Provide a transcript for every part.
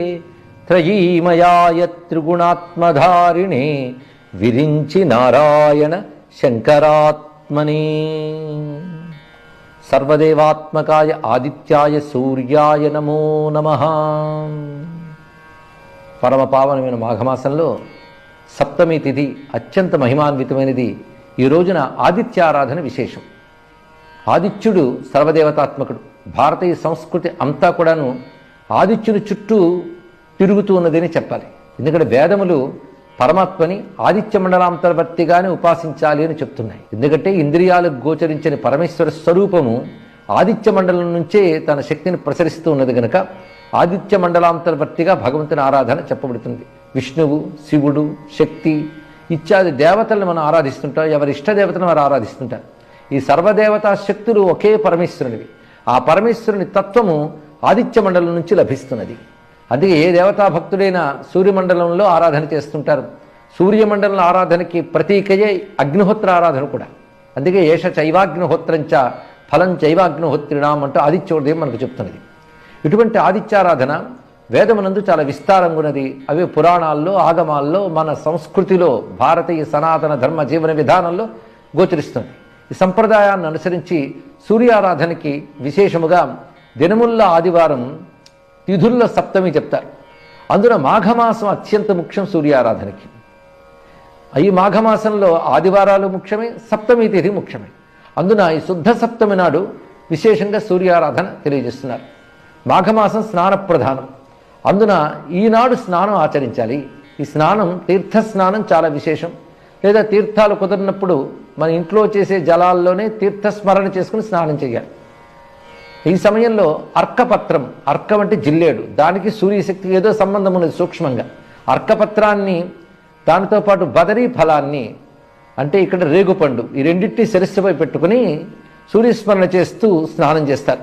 త్రయీమయాయ త్రిగుణాత్మధారిణే విరించి నారాయణ శంకరాత్మనే. సర్వదేవాత్మకాయ ఆదిత్యాయ సూర్యాయ నమో నమ. పరమ పావనమైన మాఘమాసంలో సప్తమి తిథి అత్యంత మహిమాన్వితమైనది. ఈ రోజున ఆదిత్యారాధన విశేషం. ఆదిత్యుడు సర్వదేవతాత్మకుడు. భారతీయ సంస్కృతి అంతా కూడాను ఆదిత్యుని చుట్టూ తిరుగుతూ ఉన్నదని చెప్పాలి. ఎందుకంటే వేదములు పరమాత్మని ఆదిత్య మండలాంతర్వర్తిగానే ఉపాసించాలి అని చెప్తున్నాయి. ఎందుకంటే ఇంద్రియాలకు గోచరించని పరమేశ్వర స్వరూపము ఆదిత్య మండలం నుంచే తన శక్తిని ప్రసరిస్తూ ఉన్నది గనక ఆదిత్య మండలాంతర్వర్తిగా భగవంతుని ఆరాధన చెప్పబడుతుంది. విష్ణువు శివుడు శక్తి ఇత్యాది దేవతలను మనం ఆరాధిస్తుంటాం. ఎవరి ఇష్టదేవతను వారు ఆరాధిస్తుంటారు. ఈ సర్వదేవతా శక్తులు ఒకే పరమేశ్వరునివి. ఆ పరమేశ్వరుని తత్వము ఆదిత్య మండలం నుంచి లభిస్తున్నది. అందుకే ఏ దేవతా భక్తుడైనా సూర్యమండలంలో ఆరాధన చేస్తుంటారు. సూర్యమండలం ఆరాధనకి ప్రతీకయే అగ్నిహోత్ర ఆరాధన కూడా. అందుకే ఏష చైవాగ్నిహోత్రంచ ఫలం చైవాగ్నిహోత్రినాం అంటూ ఆదిత్యోదయం మనకు చెప్తున్నది. ఇటువంటి ఆదిత్యారాధన వేదమునందు చాలా విస్తారంగా ఉన్నది అవి పురాణాల్లో ఆగమాల్లో మన సంస్కృతిలో భారతీయ సనాతన ధర్మ జీవన విధానంలో గోచరిస్తుంది ఈ సంప్రదాయాన్ని అనుసరించి సూర్యారాధనకి విశేషముగా దినముల్లో ఆదివారం తిథుల్ల సప్తమి చెప్తారు. అందున మాఘమాసం అత్యంత ముఖ్యం సూర్యారాధనకి. ఈ మాఘమాసంలో ఆదివారాలు ముఖ్యమే సప్తమి తిథి ముఖ్యమే. అందున ఈ శుద్ధ సప్తమి నాడు విశేషంగా సూర్యారాధన తెలియజేస్తున్నారు. మాఘమాసం స్నాన ప్రధానం అందున ఈనాడు స్నానం ఆచరించాలి. ఈ స్నానం తీర్థ స్నానం చాలా విశేషం. లేదా తీర్థాలు కుదిరినప్పుడు మన ఇంట్లో చేసే జలాల్లోనే తీర్థస్మరణ చేసుకుని స్నానం చేయాలి. ఈ సమయంలో అర్కపత్రం అర్కం అంటే జిల్లేడు. దానికి సూర్యశక్తికి ఏదో సంబంధం ఉన్నది సూక్ష్మంగా. అర్కపత్రాన్ని దానితో పాటు బదరీ ఫలాన్ని అంటే ఇక్కడ రేగుపండు ఈ రెండింటిని శిరస్సుపై పెట్టుకుని సూర్యస్మరణ చేస్తూ స్నానం చేస్తారు.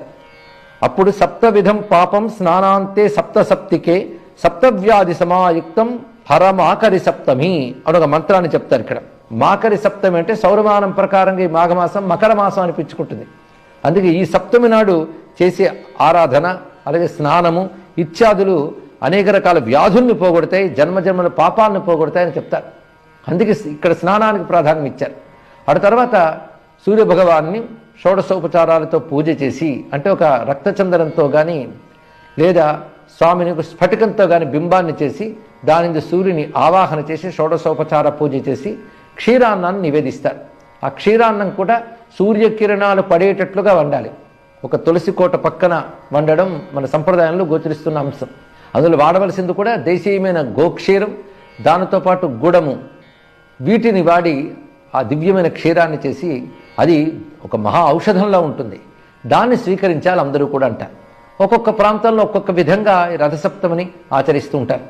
అప్పుడు సప్తవిధం పాపం స్నానాంతే సప్తసప్తికే సప్తవ్యాధి సమాయుక్తం హరమాకరి సప్తమి అని ఒక మంత్రాన్ని చెప్తారు ఇక్కడ. మాకరి సప్తమి అంటే సౌరమానం ప్రకారంగా ఈ మాఘమాసం మకర మాసం అనిపించుకుంటుంది. అందుకే ఈ సప్తమి నాడు చేసే ఆరాధన అలాగే స్నానము ఇత్యాదులు అనేక రకాల వ్యాధుల్ని పోగొడతాయి జన్మజన్మల పాపాలను పోగొడతాయని చెప్తారు. అందుకే ఇక్కడ స్నానానికి ప్రాధాన్యం ఇచ్చారు. అటు తర్వాత సూర్య భగవాన్ని షోడశోపచారాలతో పూజ చేసి అంటే ఒక రక్తచందనంతో కానీ లేదా స్వామిని ఒక స్ఫటికంతో కానీ బింబాన్ని చేసి దాని సూర్యుని ఆవాహన చేసి షోడశోపచార పూజ చేసి క్షీరాన్నాన్ని నివేదిస్తారు. ఆ క్షీరాన్నం కూడా సూర్యకిరణాలు పడేటట్లుగా వండాలి. ఒక తులసి కోట పక్కన వండడం మన సంప్రదాయంలో గోచరిస్తున్న అంశం. అందులో వాడవలసింది కూడా దేశీయమైన గోక్షీరం దానితో పాటు గుడము. వీటిని వాడి ఆ దివ్యమైన క్షీరాన్ని చేసి అది ఒక మహా ఔషధంలా ఉంటుంది. దాన్ని స్వీకరించాలి అందరూ కూడా అంటారు ఒక్కొక్క ప్రాంతంలో ఒక్కొక్క విధంగా రథసప్తమని ఆచరిస్తూ ఉంటారు.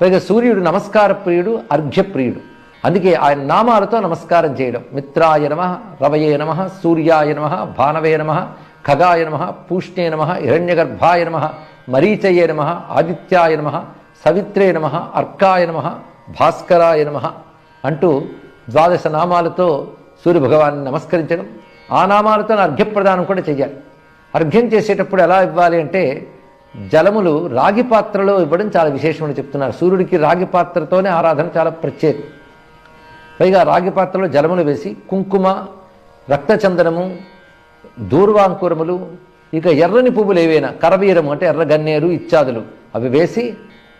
పైగా సూర్యుడు నమస్కార ప్రియుడు అర్ఘ్యప్రియుడు. అందుకే ఆయన నామాలతో నమస్కారం చేయడం. మిత్రాయ నమ రవయే నమ సూర్యాయ నమ భానవే నమ ఖగాయ నమ పూష్ణే నమ హిరణ్యగర్భాయ నమ మరీచయే నమ ఆదిత్యాయ నమ సవిత్రే నమ అర్కాయ నమ భాస్కరాయ నమ అంటూ ద్వాదశ నామాలతో సూర్య భగవాన్ని నమస్కరించడం. ఆ నామాలతో అర్ఘ్యప్రదానం కూడా చేయాలి అర్ఘ్యం చేసేటప్పుడు ఎలా ఇవ్వాలి అంటే జలములు రాగి పాత్రలో ఇవ్వడం చాలా విశేషమని చెప్తున్నారు. సూర్యుడికి రాగి పాత్రతోనే ఆరాధన చాలా ప్రత్యేకం. పైగా రాగి పాత్రలో జలములు వేసి కుంకుమ రక్తచందనము దూర్వాంకురములు ఇక ఎర్రని పువ్వులు ఏవైనా కరవీరము అంటే ఎర్ర గన్నేరు ఇత్యాదులు. అవి వేసి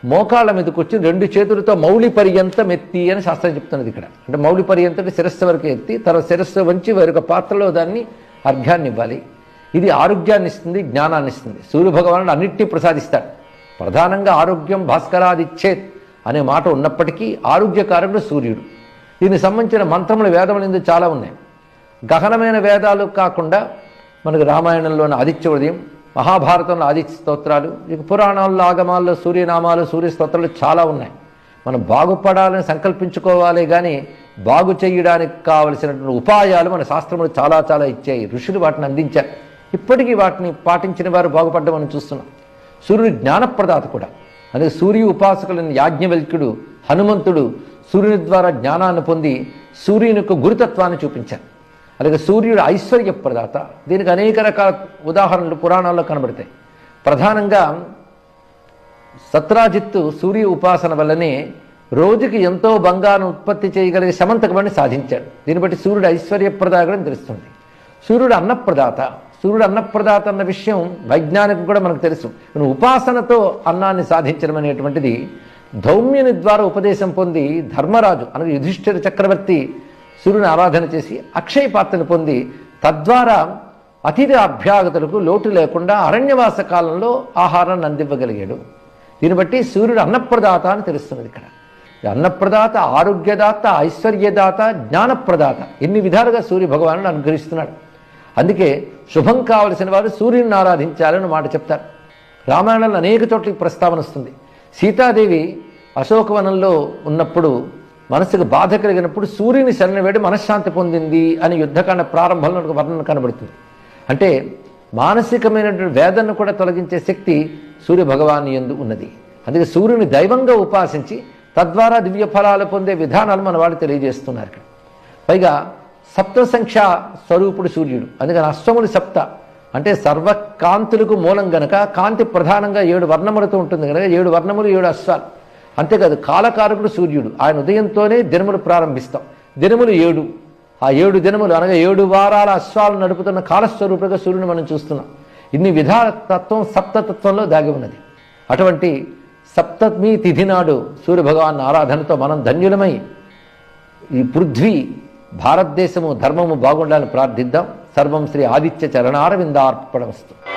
మోకాళ్ళ మీదకి వచ్చి రెండు చేతులతో మౌలి పర్యంతం ఎత్తి అని శాస్త్రం చెప్తున్నది ఇక్కడ. అంటే మౌలి పర్యంతం అంటే శిరస్సు వరకు ఎత్తి తర్వాత శిరస్సు వంచి వేరొక పాత్రలో దాన్ని అర్ఘ్యాన్ని ఇవ్వాలి ఇది ఆరోగ్యాన్ని ఇస్తుంది జ్ఞానాన్ని ఇస్తుంది. సూర్య భగవానుడు అన్నిటినీ ప్రసాదిస్తాడు. ప్రధానంగా ఆరోగ్యం భాస్కరాదిచ్చేత్ అనే మాట ఉన్నప్పటికీ ఆరోగ్యకారకుడు సూర్యుడు. దీనికి సంబంధించిన మంత్రములు వేదములు చాలా ఉన్నాయి. గహనమైన వేదాలు కాకుండా మనకు రామాయణంలోని ఆదిత్య ఉదయం మహాభారతంలో ఆదిత్య స్తోత్రాలు ఇక పురాణాల్లో ఆగమాల్లో సూర్యనామాలు సూర్య స్తోత్రాలు చాలా ఉన్నాయి. మనం బాగుపడాలని సంకల్పించుకోవాలి కానీ బాగు చేయడానికి కావలసినటువంటి ఉపాయాలు మన శాస్త్రములు చాలా చాలా ఇచ్చాయి. ఋషులు వాటిని అందించారు. ఇప్పటికీ వాటిని పాటించిన వారు బాగుపడ్డం మనం చూస్తున్నాం. సూర్యుడు జ్ఞానప్రదాత కూడా. అదే సూర్య ఉపాసకులైన యాజ్ఞవల్క్యుడు హనుమంతుడు సూర్యుని ద్వారా జ్ఞానాన్ని పొంది సూర్యుని యొక్క గురుతత్వాన్ని చూపించారు. అలాగే సూర్యుడు ఐశ్వర్య ప్రదాత. దీనికి అనేక రకాల ఉదాహరణలు పురాణాల్లో కనబడతాయి. ప్రధానంగా సత్రాజిత్తు సూర్య ఉపాసన వల్లనే రోజుకి ఎంతో బంగారం ఉత్పత్తి చేయగలిగే సమంతకమని సాధించాడు. దీన్ని బట్టి సూర్యుడు ఐశ్వర్యప్రదాయకుడు అని తెలుస్తుంది. సూర్యుడు అన్నప్రదాత. సూర్యుడు అన్నప్రదాత అన్న విషయం వైజ్ఞానికం కూడా మనకు తెలుసు. ఉపాసనతో అన్నాన్ని సాధించడం అనేటువంటిది ధౌమ్యుని ద్వారా ఉపదేశం పొంది ధర్మరాజు అనగా యుధిష్ఠిర చక్రవర్తి సూర్యుని ఆరాధన చేసి అక్షయ పాత్రను పొంది తద్వారా అతిథి అభ్యాగతులకు లోటు లేకుండా అరణ్యవాస కాలంలో ఆహారాన్ని అందివ్వగలిగాడు. దీన్ని బట్టి సూర్యుడు అన్నప్రదాత అని తెలుస్తున్నది ఇక్కడ. అన్నప్రదాత ఆరోగ్యదాత ఐశ్వర్యదాత జ్ఞానప్రదాత ఎన్ని విధాలుగా సూర్య భగవాను అనుగ్రహిస్తున్నాడు. అందుకే శుభం కావలసిన వారు సూర్యుని ఆరాధించాలని మాట చెప్తారు. రామాయణంలో అనేక చోట్ల ప్రస్తావన వస్తుంది. సీతాదేవి అశోకవనంలో ఉన్నప్పుడు మనసుకు బాధ కలిగినప్పుడు సూర్యుని శరణ వేడి మనశ్శాంతి పొందింది అని యుద్ధకాండ ప్రారంభంలో వర్ణన కనబడుతుంది. అంటే మానసికమైనటువంటి వేదనను కూడా తొలగించే శక్తి సూర్య భగవాన్ ఎందు ఉన్నది. అందుకే సూర్యుని దైవంగా ఉపాసించి తద్వారా దివ్య ఫలాలు పొందే విధానాలు మన వాళ్ళు తెలియజేస్తున్నారు ఇక్కడ. పైగా సప్త సంఖ్య స్వరూపుడు సూర్యుడు. అందుకని అశ్వములు సప్త అంటే సర్వకాంతులకు మూలం గనక కాంతి ప్రధానంగా ఏడు వర్ణములతో ఉంటుంది కనుక ఏడు వర్ణములు ఏడు అశ్వాలు. అంతేకాదు కాలకారకుడు సూర్యుడు. ఆయన ఉదయంతోనే దినములు ప్రారంభిస్తాం. దినములు ఏడు. ఆ ఏడు దినములు అనగా ఏడు వారాల అశ్వాలు నడుపుతున్న కాలస్వరూపుగా సూర్యుని మనం చూస్తున్నాం. ఇన్ని విధాల తత్వం సప్తతత్వంలో దాగి ఉన్నది. అటువంటి సప్తమి తిథి నాడు సూర్యభగవాన్ ఆరాధనతో మనం ధన్యులమై ఈ పృథ్వీ భారతదేశము ధర్మము బాగుండాలని ప్రార్థిద్దాం. సర్వం శ్రీ ఆదిత్య చరణారవిందార్పణమస్తు.